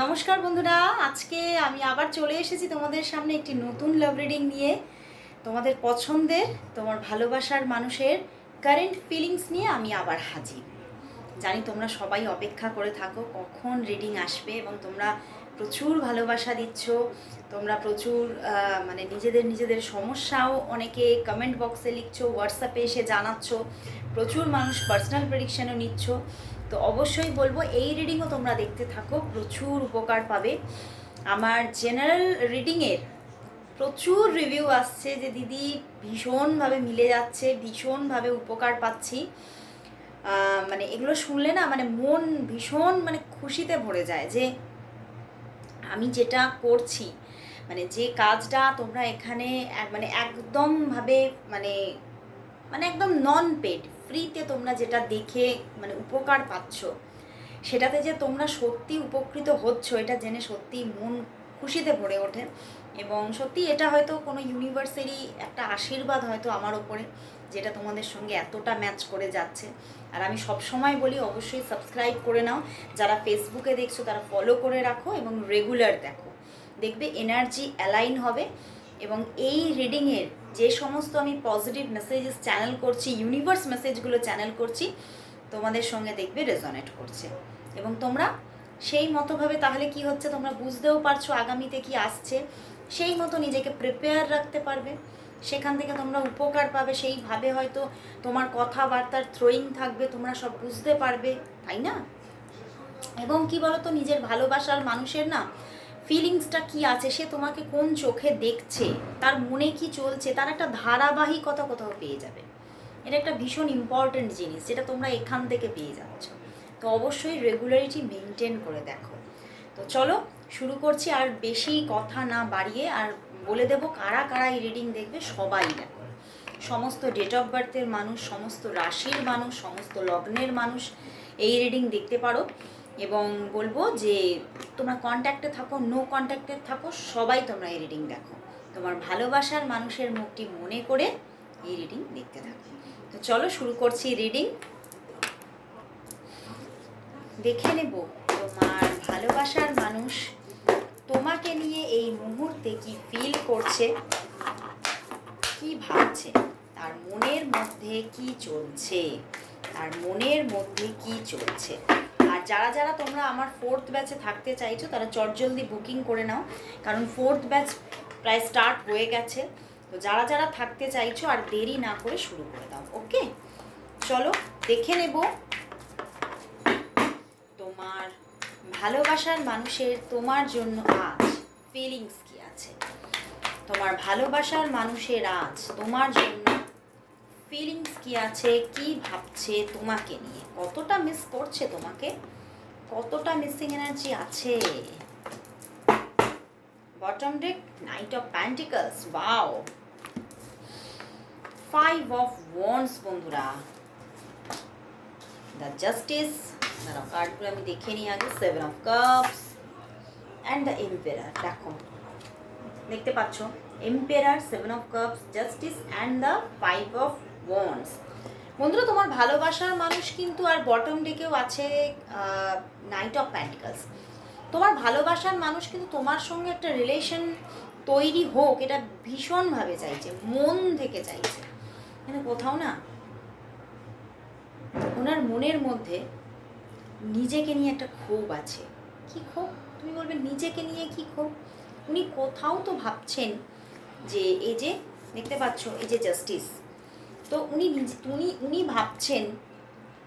নমস্কার বন্ধুরা, আজকে আমি আবার চলে এসেছি তোমাদের সামনে একটি নতুন লাভ রিডিং নিয়ে। তোমাদের পছন্দের, তোমার ভালোবাসার মানুষের কারেন্ট ফিলিংস নিয়ে আমি আবার হাজির। জানি তোমরা সবাই অপেক্ষা করে থাকো কখন রিডিং আসবে এবং তোমরা প্রচুর ভালোবাসা দিচ্ছ, তোমরা প্রচুর মানে নিজেদের নিজেদের সমস্যাও অনেকে কমেন্ট বক্সে লিখছো হোয়াটসঅ্যাপে এসে জানাচ্ছ, প্রচুর মানুষ পার্সোনাল প্রেডিকশানও নিচ্ছ। তো অবশ্যই বলব, এই রিডিংও তোমরা দেখতে থাকো, প্রচুর উপকার পাবে। আমার জেনারেল রিডিংয়ের প্রচুর রিভিউ আসছে যে দিদি ভীষণভাবে মিলে যাচ্ছে, ভীষণভাবে উপকার পাচ্ছি। মানে এগুলো শুনলে না মানে মন ভীষণ মানে খুশিতে ভরে যায় যে আমি যেটা করছি মানে যে কাজটা তোমরা এখানে মানে একদমভাবে মানে মানে একদম নন পেড ফ্রিতে তোমরা যেটা দেখে মানে উপকার পাচ্ছ, সেটাতে যে তোমরা সত্যি উপকৃত হচ্ছ, এটা জেনে সত্যি মন খুশিতে ভরে ওঠে এবং সত্যি এটা হয়তো কোনো ইউনিভার্সেরই একটা আশীর্বাদ হয়তো আমার ওপরে, যেটা তোমাদের সঙ্গে এতটা ম্যাচ করে যাচ্ছে। আর আমি সব সময় বলি, অবশ্যই সাবস্ক্রাইব করে নাও। যারা ফেসবুকে দেখছ, তারা ফলো করে রাখো এবং রেগুলার দেখো। দেখবে এনার্জি অ্যালাইন হবে এবং এই রিডিংয়ের যে সমস্ত আমি পজিটিভ মেসেজেস চ্যানেল করছি ইউনিভার্স মেসেজগুলো চ্যানেল করছি, তোমাদের সঙ্গে দেখবে রেজনেট করছে। এবং তোমরা সেই মতোভাবে তাহলে কি হচ্ছে? তোমরা বুঝতেও পারছ আগামীতে কি আসছে। সেই মতো নিজেকে প্রিপেয়ার রাখতে পারবে। সেখান থেকে তোমরা উপকার পাবে। সেইভাবে হয়তো তোমার কথাবার্তার থ্রোয়িং থাকবে, তোমরা সব বুঝতে পারবে, তাই না? এবং কি বলতো, নিজের ভালোবাসার মানুষের না ফিলিংসটা কি আছে? সে তোমাকে কোন চোখে দেখছে? তার মনে কি চলছে? তার একটা ধারাবাহিকতা কোথাও পেয়ে যাবে। এটা একটা ভীষণ ইম্পর্ট্যান্ট জিনিস, যেটা তোমরা এখান থেকে পেয়ে যাচ্ছ। তো অবশ্যই রেগুলারিটি মেনটেন করে দেখো। তো চলো, শুরু করছি। আর বেশি কথা না বাড়িয়ে, আর বলে দেবো কারা কারা এই রিডিং দেখবে, সবাই দেখো। সমস্ত ডেট অফ বার্থের মানুষ, সমস্ত রাশির মানুষ, সমস্ত লগ্নের মানুষ, এই রিডিং দেখতে পারো। এবং বলব যে তোমরা কন্ট্যাক্টে থাকো নো কন্ট্যাক্টে থাকো, সবাই তোমরা এই রিডিং দেখো। তোমার ভালোবাসার মানুষের মুখটি মনে করে এই রিডিং দেখতে থাকো। তো চলো শুরু করছি রিডিং দেখে নেব তোমার ভালোবাসার মানুষ তোমাকে নিয়ে এই মুহূর্তে কি ফিল করছে, কি ভাবছে, তার মনের মধ্যে কি চলছে, তার মনের মধ্যে কি চলছে। যারা যারা তোমরা আমার ফোর্থ ব্যাচে থাকতে চাইছো, তারা চটজলদি বুকিং করে নাও। কারণ ফোর্থ ব্যাচ প্রায় স্টার্ট হয়ে গেছে। তো যারা যারা থাকতে চাইছো আর দেরি না করে শুরু করে দাও, ওকে? চলো, দেখে নেব। তোমার ভালোবাসার মানুষের তোমার জন্য আজ ফিলিংস কি আছে? তোমার ভালোবাসার মানুষের আজ তোমার জন্য ফিলিংস কি আছে? কি ভাবছে তোমাকে নিয়ে? কতটা মিস করছে তোমাকে? কতটা মিসিং এনার্জি আছে? Bottom deck knight of pentacles wow five of wands বন্ধুরা। দ্য জাস্টিস দাঁড়াও কার্ডগুলো আমি দেখে নিই আগে seven of cups and the emperor দেখো। দেখতে পাচ্ছ? Emperor seven of cups justice and the five of wands বন্ধুরা, তোমার ভালোবাসার মানুষ কিন্তু আর বটম ডেকেও আছে নাইট অফ প্যান্টিকালস তোমার ভালোবাসার মানুষ কিন্তু তোমার সঙ্গে একটা রিলেশন তৈরি হোক, এটা ভীষণভাবে চাইছে, মন থেকে চাইছে। কিন্তু কোথাও না, ওনার মনের মধ্যে নিজেকে নিয়ে একটা ক্ষোভ আছে। কি ক্ষোভ? তুমি বলবে, নিজেকে নিয়ে কি ক্ষোভ? উনি কোথাও তো ভাবছেন যে, এই যে, দেখতে পাচ্ছ, এই যে জাস্টিস তো উনি উনি উনি ভাবছেন,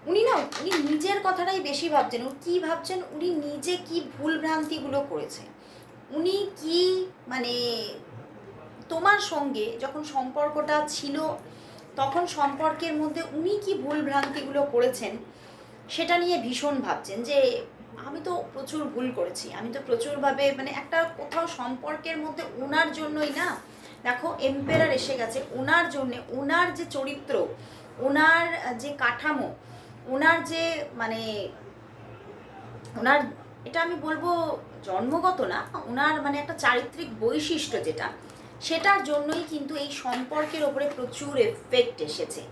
উনি না, উনি নিজের কথাটাই বেশি ভাবছেন। উনি কী ভাবছেন? উনি নিজে কি ভুল ভ্রান্তিগুলো করেছে? উনি কি মানে তোমার সঙ্গে যখন সম্পর্কটা ছিল, তখন সম্পর্কের মধ্যে উনি কি ভুল ভ্রান্তিগুলো করেছেন, সেটা নিয়ে ভীষণ ভাবছেন যে, আমি তো প্রচুর ভুল করেছি। আমি তো প্রচুরভাবে মানে একটা কোথাও সম্পর্কের মধ্যে ওনার জন্যই না দেখো এম্পেরার এসে গেছে। ওনার জন্যে ওনার যে চরিত্র ওনার যে কাঠামো ওনার যে মানে ওনার এটা আমি বলব জন্মগত না ওনার মানে একটা চারিত্রিক বৈশিষ্ট্য যেটা, সেটার জন্যই কিন্তু এই সম্পর্কের ওপরে প্রচুর এফেক্ট এসেছে।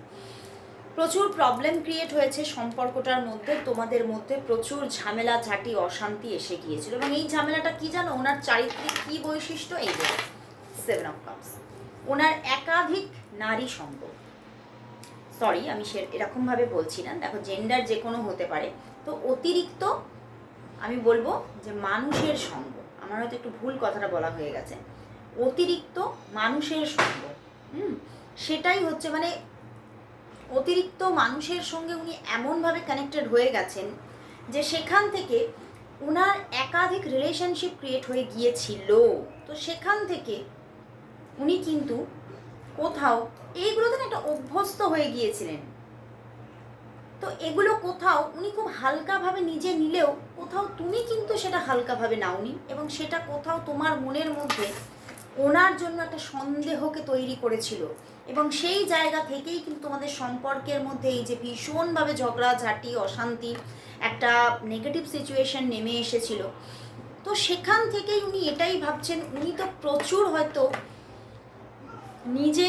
প্রচুর প্রবলেম ক্রিয়েট হয়েছে সম্পর্কটার মধ্যে, তোমাদের মধ্যে প্রচুর ঝামেলা, ঝাঁটি, অশান্তি এসে গিয়েছিল। এবং এই ঝামেলাটা কি জানো? ওনার চারিত্রিক কি বৈশিষ্ট্য? এই সেভেন অফ কাপস ওনার একাধিক নারী সঙ্গ। সরি আমি সে এরকমভাবে বলছি না। দেখো জেন্ডার যে কোনো হতে পারে। তো অতিরিক্ত আমি বলব যে মানুষের সঙ্গ। আমার হয়তো একটু ভুল কথাটা বলা হয়ে গেছে। অতিরিক্ত মানুষের সঙ্গ। হুম? সেটাই হচ্ছে মানে অতিরিক্ত মানুষের সঙ্গে উনি এমনভাবে কানেক্টেড হয়ে গেছেন যে সেখান থেকে ওনার একাধিক রিলেশনশিপ ক্রিয়েট হয়ে গিয়েছিল। তো সেখান থেকে উনি কিন্তু কোথাও এইগুলোতে না একটা অভ্যস্ত হয়ে গিয়েছিলেন। তো এগুলো কোথাও উনি খুব হালকাভাবে নিজে নিলেও কোথাও তুমি কিন্তু সেটা হালকাভাবে নাওনি এবং সেটা কোথাও তোমার মনের মধ্যে ওনার জন্য একটা সন্দেহকে তৈরি করেছিল এবং সেই জায়গা থেকেই কিন্তু তোমাদের সম্পর্কের মধ্যে এই যে ভীষণভাবে ঝগড়াঝাটি অশান্তি একটা নেগেটিভ সিচুয়েশন নেমে এসেছিল। তো সেখান থেকেই উনি এটাই ভাবছেন, উনি তো প্রচুর হয়তো নিজে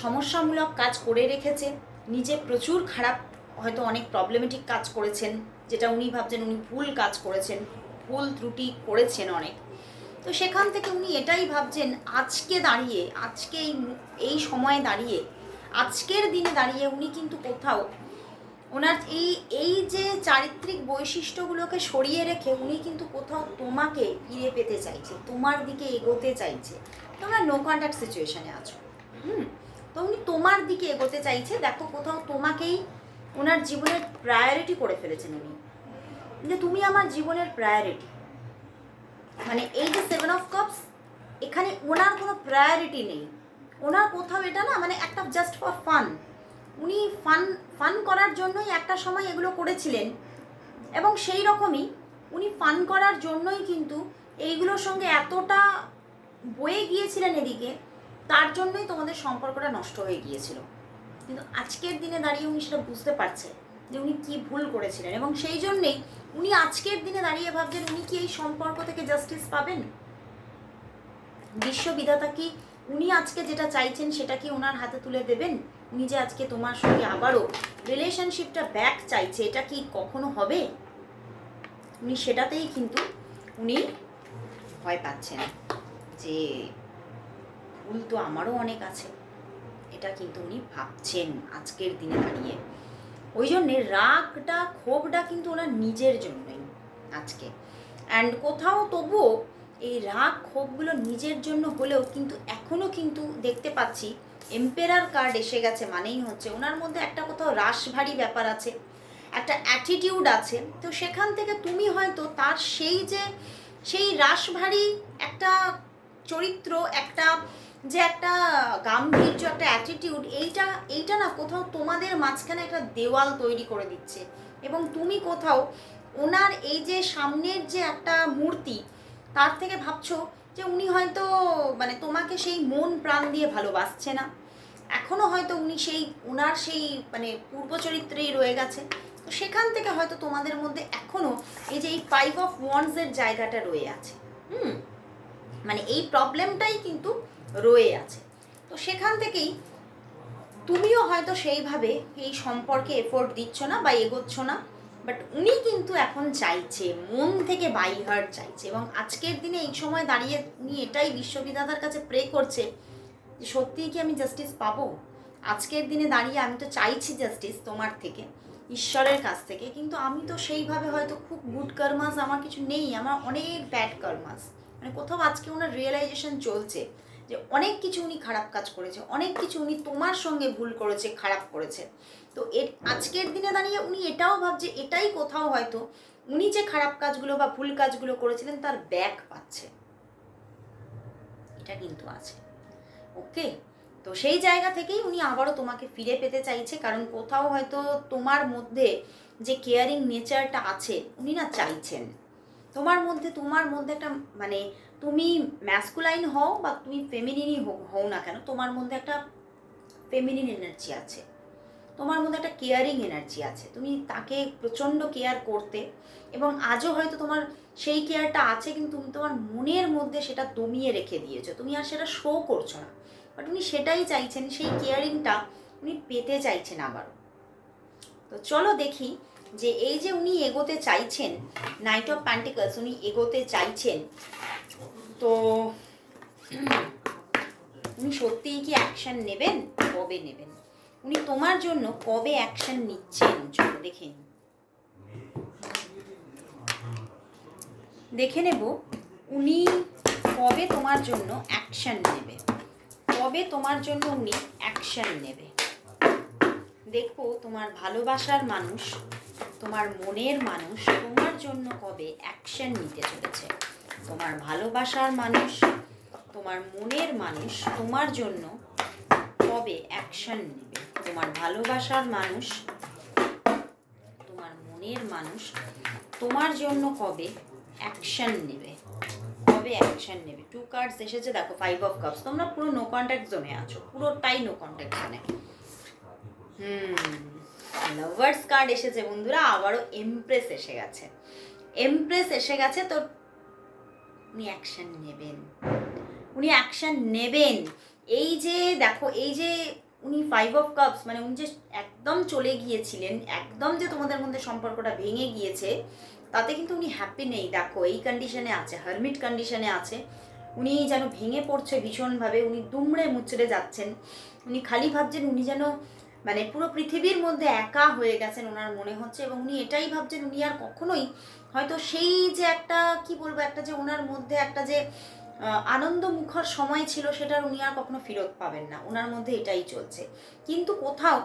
সমস্যামূলক কাজ করে রেখেছে, নিজে প্রচুর খারাপ, হয়তো অনেক প্রবলেমেটিক কাজ করেছেন, যেটা উনি ভাবছেন উনি ভুল কাজ করেছেন, ভুল ত্রুটি করেছেন অনেক। তো সেখান থেকে উনি এটাই ভাবছেন, আজকে দাঁড়িয়ে, আজকে এই এই সময়ে দাঁড়িয়ে, আজকের দিনে দাঁড়িয়ে উনি কিন্তু কোথাও ওনার এই এই যে চারিত্রিক বৈশিষ্ট্যগুলোকে সরিয়ে রেখে উনি কিন্তু কোথাও তোমাকে ফিরে পেতে চাইছে, তোমার দিকে এগোতে চাইছে। তোমরা নো কন্ট্যাক্ট সিচুয়েশনে আছো। হুম? তো উনি তোমার দিকে এগোতে চাইছে, দেখো কোথাও তোমাকেই ওনার জীবনের প্রায়োরিটি করে ফেলেছেন উনি। যে তুমি আমার জীবনের প্রায়োরিটি মানে এই যে সেভেন অফ কাপস এখানে ওনার কোনো প্রায়োরিটি নেই। ওনার কোথাও এটা না মানে একটা জাস্ট ফর ফান উনি ফান ফান করার জন্যই একটা সময় এগুলো করেছিলেন। এবং সেই রকমই উনি ফান করার জন্যই কিন্তু এইগুলোর সঙ্গে এতটা বয়ে গিয়েছিলেন এদিকে, তার জন্যই তোমাদের সম্পর্কটা নষ্ট হয়ে গিয়েছিল। কিন্তু আজকের দিনে দাঁড়িয়ে উনি সেটা বুঝতে পারছে যে উনি কি ভুল করেছিলেন এবং সেই জন্যেই উনি আজকের দিনে দাঁড়িয়ে ভাবছেন, উনি কি এই সম্পর্ক থেকে জাস্টিস পাবেন? বিশ্ববিধাতা কি উনি আজকে যেটা চাইছেন সেটা কি ওনার হাতে তুলে দেবেন? উনি যে আজকে তোমার সঙ্গে আবারও রিলেশনশিপটা ব্যাক চাইছে, এটা কি কখনো হবে? উনি সেটাতেই কিন্তু উনি ভয় পাচ্ছেন। যে ভুল তো আমারও অনেক আছে। এটা কিন্তু উনি ভাবছেন আজকের দিনে দাঁড়িয়ে। ওই জন্যে রাগটা, ক্ষোভটা কিন্তু ওনার নিজের জন্যই আজকে। অ্যান্ড কোথাও তবুও এই রাগ, ক্ষোভগুলো নিজের জন্য হলেও কিন্তু এখনও কিন্তু দেখতে পাচ্ছি, এম্পেরার কার্ড এসে গেছে মানেই হচ্ছে ওনার মধ্যে একটা কোথাও রাশভারী ব্যাপার আছে, একটা অ্যাটিটিউড আছে। তো সেখান থেকে তুমি হয়তো তার সেই যে, সেই রাশভারী একটা চরিত্র, একটা যে একটা গাম্ভীর্য, একটা অ্যাটিটিউড এইটা এইটা না কোথাও তোমাদের মাঝখানে একটা দেওয়াল তৈরি করে দিচ্ছে। এবং তুমি কোথাও ওনার এই যে সামনের যে একটা মূর্তি, তার থেকে ভাবছ যে উনি হয়তো মানে তোমাকে সেই মন প্রাণ দিয়ে ভালোবাসছে না। এখনও হয়তো উনি সেই ওনার সেই মানে পূর্ব চরিত্রেই রয়ে গেছে। তো সেখান থেকে হয়তো তোমাদের মধ্যে এখনও এই যে এই ফাইভ অফ ওয়ান্সের জায়গাটা রয়ে আছে। হুম? মানে এই প্রবলেমটাই কিন্তু রয়ে আছে। তো সেখান থেকেই তুমিও হয়তো সেইভাবে এই সম্পর্কে এফোর্ট দিচ্ছ না বা এগোচ্ছ না বাট উনি কিন্তু এখন চাইছে, মন থেকে বাই হার্ট চাইছে এবং আজকের দিনে এই সময় দাঁড়িয়ে উনি এটাই বিশ্ববিধাতার কাছে প্রে করছে যে সত্যিই কি আমি জাস্টিস পাবো? আজকের দিনে দাঁড়িয়ে আমি তো চাইছি জাস্টিস তোমার থেকে, ঈশ্বরের কাছ থেকে, কিন্তু আমি তো সেইভাবে হয়তো খুব গুড কর্মাস আমার কিছু নেই, আমার অনেক ব্যাড কর্মাস মানে কোথাও আজকে ওনার রিয়েলাইজেশন চলছে যে অনেক কিছু উনি খারাপ কাজ করেছে, অনেক কিছু উনি তোমার সঙ্গে ভুল করেছে, খারাপ করেছে। তো এর আজকের দিনে দাঁড়িয়ে উনি এটাও ভাবছে, এটাই কোথাও হয়তো উনি যে খারাপ কাজগুলো বা ভুল কাজগুলো করেছিলেন তার ব্যাক পাচ্ছে। এটা কিন্তু আছে। ওকে? তো সেই জায়গা থেকেই উনি আবারও তোমাকে ফিরে পেতে চাইছে, কারণ কোথাও হয়তো তোমার মধ্যে যে কেয়ারিং নেচারটা আছে, উনি না চাইছেন। তোমার মধ্যে তোমার মধ্যে একটা মানে তুমি ম্যাসকুলাইন হও বা তুমি ফেমিনিনই হও না কেন, তোমার মধ্যে একটা ফেমিনিন এনার্জি আছে। তোমার মধ্যে একটা কেয়ারিং এনার্জি আছে। তুমি তাকে প্রচণ্ড কেয়ার করতে এবং আজও হয়তো তোমার সেই কেয়ারটা আছে, কিন্তু তুমি তোমার মনের মধ্যে সেটা দমিয়ে রেখে দিয়েছ। তুমি আর সেটা শো করছ না। বাট উনি সেটাই চাইছেন, সেই কেয়ারিংটা উনি পেতে চাইছেন আবারও। তো চলো দেখি যে এই যে উনি এগোতে চাইছেন নাইট অফ প্যান্টিকলস উনি এগোতে চাইছেন, তো উনি সত্যিই কি অ্যাকশন নেবেন? কবে নেবেন? উনি তোমার জন্য কবে অ্যাকশন নিচ্ছেন? চলো দেখে। দেখে নেব, উনি কবে তোমার জন্য অ্যাকশন নেবে? কবে তোমার জন্য উনি অ্যাকশন নেবে? দেখো তোমার ভালোবাসার মানুষ তোমার মনের মানুষ তোমার জন্য কবে অ্যাকশন নিতে চলেছে? তোমার ভালোবাসার মানুষ, তোমার মনের মানুষ তোমার জন্য কবে অ্যাকশন নেবে? তোমার ভালোবাসার মানুষ, তোমার মনের মানুষ তোমার জন্য কবে অ্যাকশন নেবে? কবে অ্যাকশন নেবে? টু কার্ডস এসেছে, দেখো ফাইভ অফ কাপস তোমরা পুরো নো কন্ট্যাক্ট জোনে আছো, পুরোটাই নো কন্ট্যাক্ট জোনে হুম। লাভার্স কার্ড এসেছে বন্ধুরা, আবারও এমপ্রেস এসে গেছে। এমপ্রেস এসে গেছে, তো উনি অ্যাকশন নেবেন। উনি অ্যাকশন নেবেন। এই যে দেখো, এই যে উনি ফাইভ অফ কাপস মানে উনি যে একদম চলে গিয়েছিলেন, একদম যে তোমাদের মধ্যে সম্পর্কটা ভেঙে গিয়েছে, তাতে কিন্তু উনি হ্যাপি নেই। দেখো, এই কন্ডিশনে আছে হারমিট কন্ডিশনে আছে। উনি যেন ভেঙে পড়ছে ভীষণভাবে, উনি দুমড়ে মুচড়ে যাচ্ছেন। উনি খালি ভাবছেন উনি যেন মানে পুরো পৃথিবীর মধ্যে একা হয়ে গেছেন ওনার মনে হচ্ছে এবং উনি এটাই ভাবছেন উনি আর কখনোই হয়তো সেই যে একটা, কি বলব, একটা যে ওনার মধ্যে একটা যে আনন্দ মুখর সময় ছিল সেটার উনি আর কখনো ফেরত পাবেন না। ওনার মধ্যে এটাই চলছে। কিন্তু কোথাও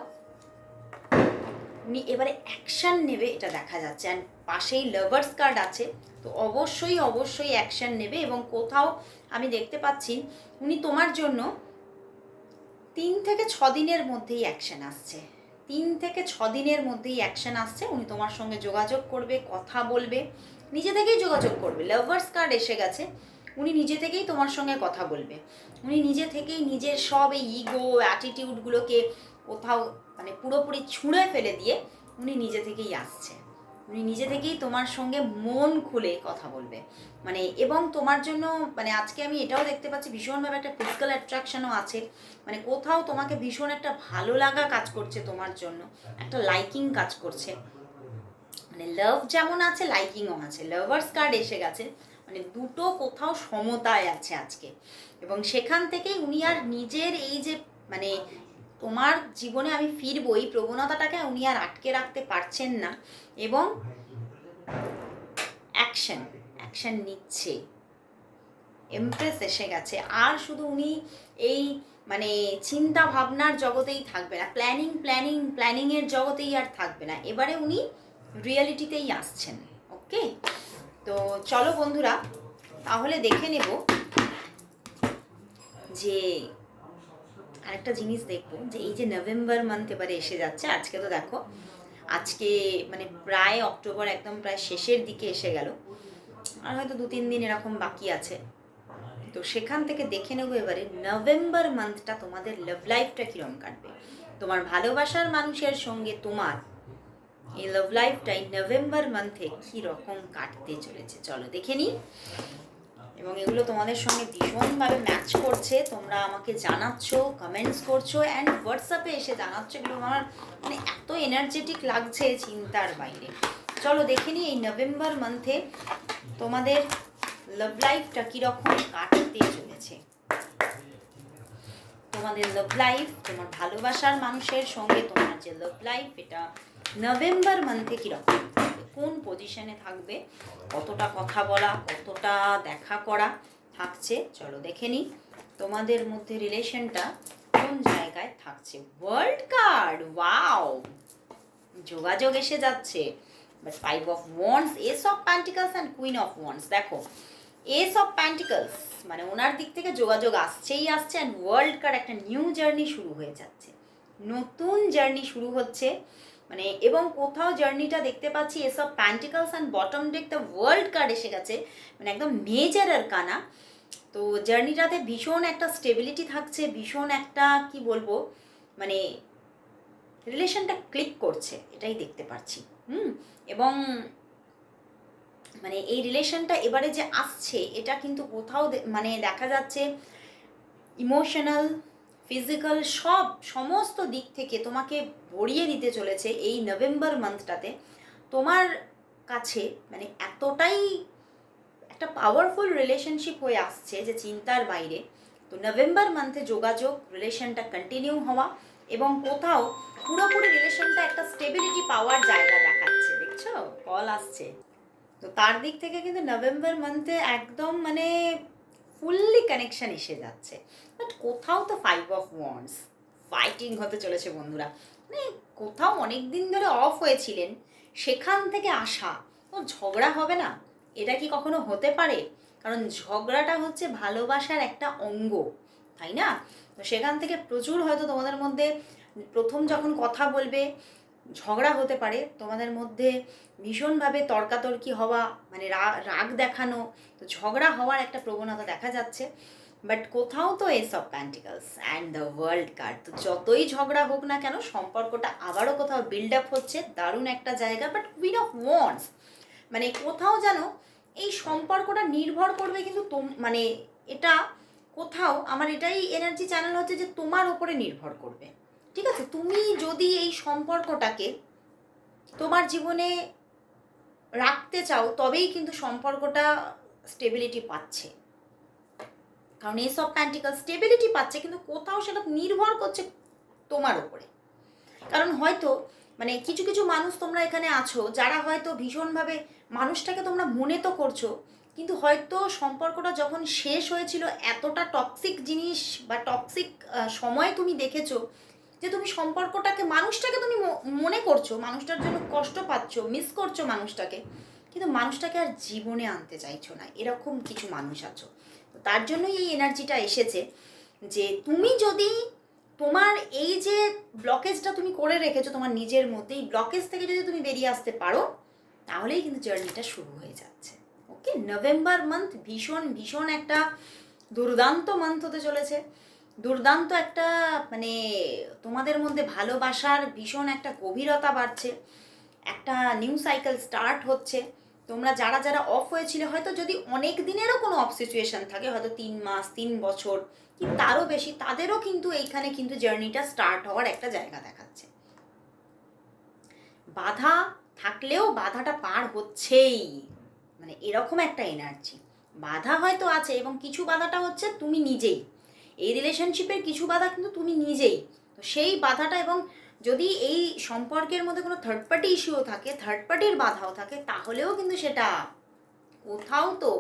উনি এবারে অ্যাকশন নেবে এটা দেখা যাচ্ছে। অ্যান্ড পাশেই লাভার্স কার্ড আছে। তো অবশ্যই অবশ্যই অ্যাকশন নেবে এবং কোথাও আমি দেখতে পাচ্ছি উনি তোমার জন্য তিন থেকে ছ দিনের মধ্যেই অ্যাকশন আসছে। তিন থেকে ছ দিনের মধ্যেই অ্যাকশন আসছে, উনি তোমার সঙ্গে যোগাযোগ করবে, কথা বলবে, নিজে থেকেই যোগাযোগ করবে। লাভার্স কার্ড এসে গেছে, উনি নিজে থেকেই তোমার সঙ্গে কথা বলবে। উনি নিজে থেকেই নিজের সব এই ইগো অ্যাটিটিউডগুলোকে কোথাও মানে পুরোপুরি ছুঁড়ে ফেলে দিয়ে উনি নিজে থেকেই আসছে। উনি নিজে থেকেই তোমার সঙ্গে মন খুলে কথা বলবে। মানে এবং তোমার জন্য মানে আজকে আমি এটাও দেখতে পাচ্ছি, ভীষণভাবে একটা ফিজিক্যাল অ্যাট্রাকশনও আছে। মানে কোথাও তোমাকে ভীষণ একটা ভালো লাগা কাজ করছে তোমার জন্য, একটা লাইকিং কাজ করছে। মানে লাভ যেমন আছে লাইকিংও আছে। লাভার্স কার্ড এসে গেছে। মানে দুটো কোথাও সমতায় আছে আজকে। এবং সেখান থেকেই উনি আর নিজের এই যে মানে তোমার জীবনে আমি ফিরবো এই প্রবণতাটাকে উনি আর আটকে রাখতে পারছেন না এবং অ্যাকশন অ্যাকশন নিচ্ছে। এমপ্রেস এসে গেছে। আর শুধু উনি এই মানে চিন্তা ভাবনার জগতেই থাকবে না প্ল্যানিং প্ল্যানিং প্ল্যানিংয়ের জগতেই আর থাকবে না। এবারে উনি রিয়ালিটিতেই আসছেন ওকে তো চলো বন্ধুরা, তাহলে দেখে নেব যে আরেকটা জিনিস দেখব, যে এই যে নভেম্বর মান্থ এবারে এসে যাচ্ছে, আজকে তো দেখো, আজকে মানে প্রায় অক্টোবর একদম প্রায় শেষের দিকে এসে গেল, আর হয়তো দু তিন দিন এরকম বাকি আছে। তো সেখান থেকে দেখে নেব এবারে নভেম্বর মান্থটা তোমাদের লাভ লাইফটা কীরকম কাটবে। তোমার ভালোবাসার মানুষের সঙ্গে তোমার এই লাভ লাইফটাই নভেম্বর মান্থে কী রকম কাটতে চলেছে। চলো দেখে নিই। এবং এগুলো তোমাদের সঙ্গে ভীষণভাবে ম্যাচ করছে। তোমরা আমাকে জানাচ্ছ কমেন্টস করছ অ্যান্ড হোয়াটসঅ্যাপে এসে জানাচ্ছ এগুলো আমার মানে এত এনার্জেটিক লাগছে চিন্তার বাইরে। চলো দেখে নিই এই নভেম্বর মান্থে তোমাদের লাভ লাইফটা কীরকম কাটতে চলেছে। তোমাদের লাভ লাইফ তোমার ভালোবাসার মানুষের সঙ্গে তোমার যে লাভ লাইফ এটা নভেম্বর মান্থে কীরকম? কোন পজিশনে থাকবে? কতটা কথা বলা, কতটা দেখা করা থাকছে? চলো দেখে নিই। তোমাদের মধ্যে রিলেশনটা কোন জায়গায় থাকছে? ওয়ার্ল্ড কার্ড ওয়াও যোগাযোগ এসে যাচ্ছে। But five of wands ace of pentacles and queen of wands দেখো এস অফ প্যান্টিকালস মানে ওনার দিক থেকে যোগাযোগ আসছেই আসছে অ্যান্ড ওয়ার্ল্ড কার্ড একটা নিউ জার্নি শুরু হয়ে যাচ্ছে। নতুন জার্নি শুরু হচ্ছে। মানে এবং কোথাও জার্নিটা দেখতে পাচ্ছি, এসব pentacles and bottom deck the world card এসে গেছে মানে একদম মেজর আর কানা। তো জার্নিটাতে ভীষণ একটা স্টেবিলিটি থাকছে, ভীষণ একটা, কি বলব মানে রিলেশনটা ক্লিক করছে, এটাই দেখতে পাচ্ছি, হুম? এবং মানে এই রিলেশনটা এবারে যে আসছে, এটা কিন্তু কোথাও মানে দেখা যাচ্ছে, ইমোশনাল ফিজিক্যাল সব সমস্ত দিক থেকে তোমাকে ভরিয়ে দিতে চলেছে এই নভেম্বর মান্থটাতে তোমার কাছে মানে এতটাই একটা পাওয়ারফুল রিলেশনশিপ হয়ে আসছে যে চিন্তার বাইরে। তো নভেম্বর মান্থে যোগাযোগ রিলেশনটা কন্টিনিউ হওয়া এবং কোথাও পুরোপুরি রিলেশনটা একটা স্টেবিলিটি পাওয়ার জায়গা দেখাচ্ছে, দেখছ? কল আসছে। তো তার দিক থেকে কিন্তু নভেম্বর মান্থে একদম মানে ফুললি কানেকশন এসে যাচ্ছে। বাট কোথাও তো ফাইভ অফ ওয়ান্স ফাইটিং হতে চলেছে বন্ধুরা। মানে কোথাও অনেক দিন ধরে অফ হয়েছিলেন, সেখান থেকে আসা, তো ঝগড়া হবে না। এটা কি কখনো হতে পারে? কারণ ঝগড়াটা হচ্ছে ভালোবাসার একটা অঙ্গ, তাই না? তো সেখান থেকে প্রচুর হয়তো তোমাদের মধ্যে প্রথম যখন কথা বলবে ঝগড়া হতে পারে, তোমাদের মধ্যে ভীষণভাবে তর্কাতর্কি হওয়া মানে রাগ দেখানো, তো ঝগড়া হওয়ার একটা প্রবণতা দেখা যাচ্ছে। বাট কোথাও তো ace of pentacles and the world card তো যতই ঝগড়া হোক না কেন, সম্পর্কটা আবারও কোথাও বিল্ড আপ হচ্ছে, দারুণ একটা জায়গা বাট উইন অফ ওয়ান্টস মানে কোথাও যেন এই সম্পর্কটা নির্ভর করবে কিন্তু তোম মানে এটা কোথাও, আমার এটাই এনার্জি চ্যানেল হচ্ছে যে তোমার ওপরে নির্ভর করবে। ঠিক আছে? তুমি যদি এই সম্পর্কটাকে তোমার জীবনে রাখতে চাও, তবেই কিন্তু সম্পর্কটা স্টেবিলিটি পাচ্ছে। কারণ এইসব প্যান্টিকাল স্টেবিলিটি পাচ্ছে, কিন্তু কোথাও সেটা নির্ভর করছে তোমার উপরে। কারণ হয়তো মানে কিছু কিছু মানুষ তোমরা এখানে আছো, যারা হয়তো ভীষণভাবে মানুষটাকে তোমরা মনে তো করছ, কিন্তু হয়তো সম্পর্কটা যখন শেষ হয়েছিল, এতটা টক্সিক জিনিস বা টক্সিক সময় তুমি দেখেছ যে তুমি সম্পর্কটাকে, মানুষটাকে তুমি মনে করছ, মানুষটার জন্য কষ্ট পাচ্ছ মিস করছ মানুষটাকে, কিন্তু মানুষটাকে আর জীবনে আনতে চাইছো না, এরকম কিছু মানুষ আছো। তার জন্যই এই এনার্জিটা এসেছে যে তুমি যদি তোমার এই যে ব্লকেজটা তুমি করে রেখেছো তোমার নিজের মধ্যে, এই ব্লকেজ থেকে যদি তুমি বেরিয়ে আসতে পারো, তাহলেই কিন্তু জার্নিটা শুরু হয়ে যাচ্ছে। ওকে নভেম্বর মান্থ ভীষণ ভীষণ একটা দুর্দান্ত মান্থ হতে চলেছে। দুর্দান্ত একটা মানে তোমাদের মধ্যে ভালোবাসার ভীষণ একটা গভীরতা বাড়ছে। একটা নিউ সাইকেল স্টার্ট হচ্ছে। তোমরা যারা যারা অফ হয়েছিল, হয়তো যদি অনেক দিনেরও কোনো অফ সিচুয়েশন থাকে, হয়তো তিন মাস, তিন বছর, কি তারও বেশি, তাদেরও কিন্তু এইখানে কিন্তু জার্নিটা স্টার্ট হওয়ার একটা জায়গা দেখাচ্ছে। বাধা থাকলেও বাধাটা পার হচ্ছেই। মানে এরকম একটা এনার্জি বাধা হয়তো আছে এবং কিছু বাধাটা হচ্ছে তুমি নিজেই। এই রিলেশনশিপের কিছু বাধা কিন্তু তুমি নিজেই। তো সেই বাধাটা এবং যদি এই সম্পর্কের মধ্যে কোনো থার্ড পার্টি ইস্যুও থাকে থার্ড পার্টির বাধাও থাকে, তাহলেও কিন্তু সেটা কোথাও তো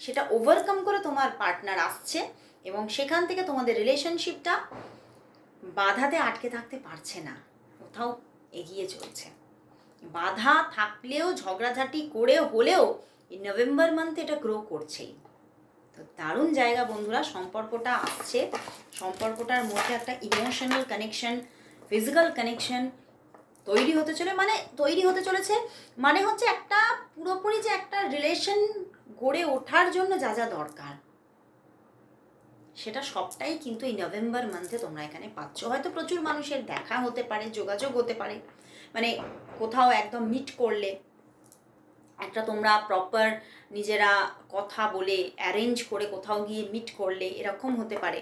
সেটা ওভারকাম করে তোমার পার্টনার আসছে এবং সেখান থেকে তোমাদের রিলেশনশিপটা বাধাতে আটকে থাকতে পারছে না, কোথাও এগিয়ে চলছে। বাধা থাকলেও, ঝগড়াঝাটি করে হলেও, এই নভেম্বর মান্থে এটা গ্রো করছেই। তো দারুণ জায়গা বন্ধুরা, সম্পর্কটা আসছে সম্পর্কটার মধ্যে একটা ইমোশনাল কানেকশন ফিজিক্যাল কানেকশন তৈরি হতে চলে মানে তৈরি হতে চলেছে মানে হচ্ছে একটা পুরোপুরি যে একটা রিলেশন গড়ে ওঠার জন্য যা যা দরকার। সেটা সবটাই কিন্তু এই নভেম্বর মান্থে তোমরা এখানে পাচ্ছ। হয়তো প্রচুর মানুষের দেখা হতে পারে, যোগাযোগ হতে পারে মানে কোথাও একদম মিট করলে। একটা তোমরা প্রপার নিজেরা কথা বলে অ্যারেঞ্জ করে কোথাও গিয়ে মিট করলে এরকম হতে পারে।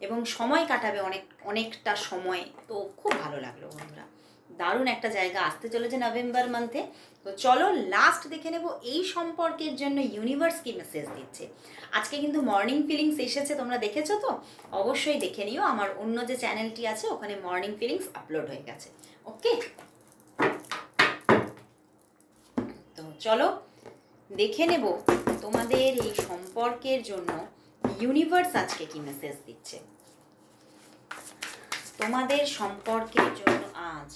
এবং সময় কাটাবে অনেক, অনেকটা সময়। তো খুব ভালো লাগল বন্ধুরা। দারুণ একটা জায়গা। আসতে চলেছে নভেম্বর মান্থে তো চলো লাস্ট দেখে নেব এই সম্পর্কের জন্য ইউনিভার্স কি মেসেজ দিচ্ছে। আজকে কিন্তু মর্নিং ফিলিংস এসেছে, তোমরা দেখেছ তো? অবশ্যই দেখে নিও। আমার অন্য যে চ্যানেলটি আছে, ওখানে মর্নিং ফিলিংস আপলোড হয়ে গেছে। ওকে তো চলো দেখে নেব তোমাদের এই সম্পর্কের জন্য ইউনিভার্স আজকে কি মেসেজ দিচ্ছে। তোমাদের সম্পর্কের জন্য আজ।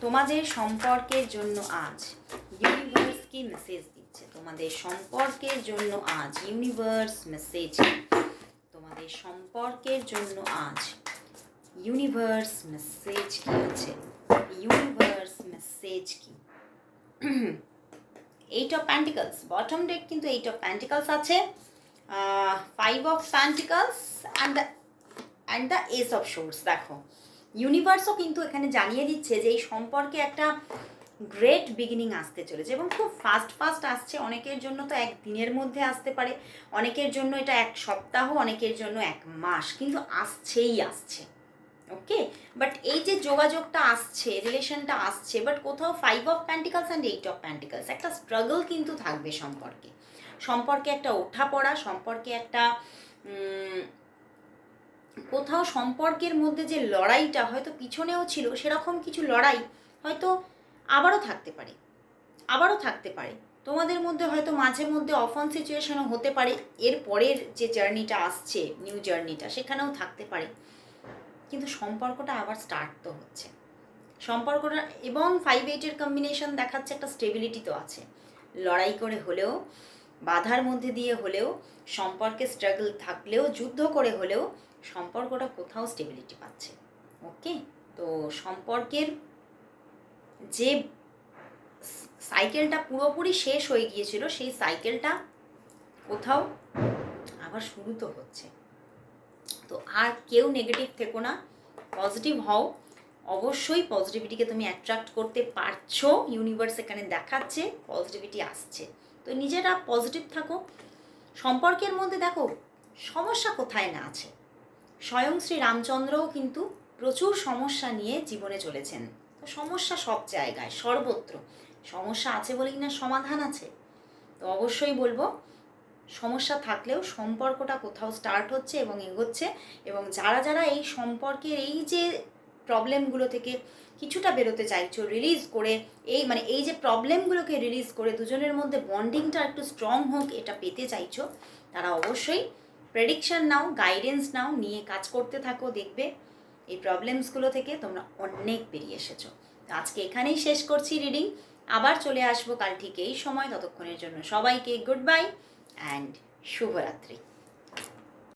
তোমাদের সম্পর্কের জন্য আজ। ইউনিভার্স কি মেসেজ দিচ্ছে? তোমাদের সম্পর্কের জন্য আজ। ইউনিভার্স মেসেজ তোমাদের সম্পর্কের জন্য আজ। ইউনিভার্স মেসেজ কি আছে? মেসেজ কি eight of pentacles bottom deck কিন্তু এইট অফ প্যান্টিকলস আছে। Five of pentacles and the and the ace of swords দেখো। ইউনিভার্সও কিন্তু এখানে জানিয়ে দিচ্ছে যে এই সম্পর্কে একটা গ্রেট বিগিনিং আসতে চলেছে এবং খুব ফাস্ট ফাস্ট আসছে। অনেকের জন্য তো এক দিনের মধ্যে আসতে পারে। অনেকের জন্য এটা এক সপ্তাহ, অনেকের জন্য এক মাস। কিন্তু আসছেই, আসছে। ওকে বাট এই যে যোগাযোগটা আসছে রিলেশনটা আসছে বাট কোথাও five of pentacles and eight of pentacles একটা স্ট্রাগল কিন্তু থাকবে সম্পর্কে। সম্পর্কে একটা ওঠা পড়া, সম্পর্কে একটা কোথাও সম্পর্কের মধ্যে যে লড়াইটা হয়তো পিছনেও ছিল, সেরকম কিছু লড়াই হয়তো আবারও থাকতে পারে। আবারও থাকতে পারে। তোমাদের মধ্যে হয়তো মাঝে মধ্যে অফন সিচুয়েশনও হতে পারে। এর পরের যে জার্নিটা আসছে নিউ জার্নিটা সেখানেও থাকতে পারে। কিন্তু সম্পর্কটা আবার স্টার্ট তো হচ্ছে। সম্পর্কটা এবং ফাইভ এইটের কম্বিনেশন দেখাচ্ছে একটা স্টেবিলিটি তো আছে। লড়াই করে হলেও, বাধার মধ্যে দিয়ে হলেও, সম্পর্কে স্ট্রাগল থাকলেও, যুদ্ধ করে হলেও সম্পর্কটা কোথাও স্টেবিলিটি পাচ্ছে। ওকে তো সম্পর্কের যে সাইকেলটা পুরোপুরি শেষ হয়ে গিয়েছিল, সেই সাইকেলটা কোথাও আবার শুরু তো হচ্ছে। তো আর কেউ নেগেটিভ থেকো না পজিটিভ হও। অবশ্যই পজিটিভিটিকে তুমি অ্যাট্রাক্ট করতে পারছ ইউনিভার্স এখানে দেখাচ্ছে পজিটিভিটি আসছে। তো নিজেরা পজিটিভ থাকো। সম্পর্কের মধ্যে দেখো, সমস্যা কোথায় না আছে? স্বয়ং শ্রী রামচন্দ্রও কিন্তু প্রচুর সমস্যা নিয়ে জীবনে চলেছেন। তো সমস্যা সব জায়গায়, সর্বত্র। সমস্যা আছে বলে কিনা সমাধান আছে? তো অবশ্যই বলব সমস্যা থাকলেও সম্পর্কটা কোথাও স্টার্ট হচ্ছে এবং এগোচ্ছে এবং যারা যারা এই সম্পর্কের এই যে প্রবলেমগুলো থেকে কিছুটা বেরোতে চাইছো রিলিজ করে এই মানে এই যে প্রবলেমগুলোকে রিলিজ করে দুজনের মধ্যে বন্ডিংটা একটু স্ট্রং হোক এটা পেতে চাইছো, তারা অবশ্যই প্রেডিকশন নাও গাইডেন্স নাও, নিয়ে কাজ করতে থাকো, দেখবে এই প্রবলেমসগুলো থেকে তোমরা অনেক বেরিয়ে এসেছ। আজকে এখানেই শেষ করছি রিডিং আবার চলে আসব কাল ঠিক এই সময়, ততক্ষণের জন্য সবাইকে গুড বাই অ্যান্ড শুভরাত্রি